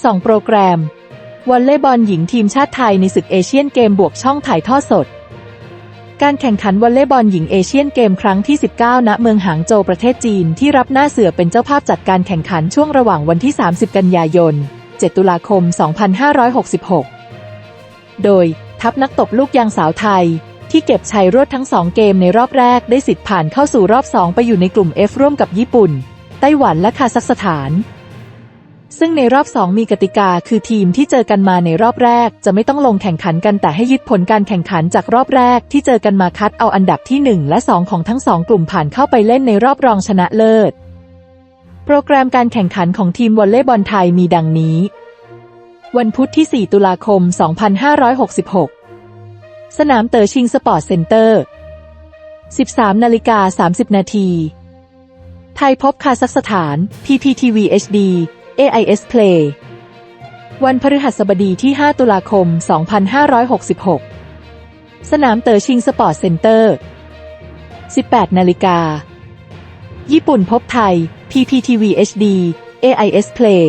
2 โปรแกรม วอลเลย์บอลหญิงทีมชาติไทยในศึกเอเชียนเกมบวกช่องถ่ายทอดสด การแข่งขันวอลเลย์บอลหญิงเอเชียนเกมครั้งที่ 19 ณ เมืองหางโจวประเทศจีนที่รับหน้าเสือเป็นเจ้าภาพจัดการแข่งขันช่วงระหว่างวันที่ 30 กันยายน 7 ตุลาคม 2566 โดยทัพนักตบลูกยางสาวไทยที่เก็บชัยรวดทั้ง 2 เกมในรอบแรกได้สิทธิ์ผ่านเข้าสู่รอบ 2 ไปอยู่ในกลุ่ม F ร่วมกับญี่ปุ่น ไต้หวันและคาซัคสถาน ซึ่งในรอบ 2 มีกติกาคือทีมที่เจอกันมาในรอบแรก จะไม่ต้องลงแข่งขันกันแต่ให้ยึดผลการแข่งขันจากรอบแรก ที่เจอกันมาคัดเอาอันดับที่ 1 และ 2 ของทั้ง 2 กลุ่มผ่านเข้าไปเล่นในรอบรองชนะเลิศ โปรแกรมการแข่งขันของทีมวอลเลย์บอลไทยมีดังนี้ วันพุธที่ 4 ตุลาคม 2566 สนามเต๋อชิงสปอร์ตเซ็นเตอร์ 13นาฬิกา30 นาทีไทยพบคาซัคสถาน PPTV HD AIS Play วันพฤหัสบดีที่ 5 ตุลาคม 2566 สนามเต๋อชิงสปอร์ตเซ็นเตอร์ 18 นาฬิกา ญี่ปุ่นพบไทย PPTV HD AIS Play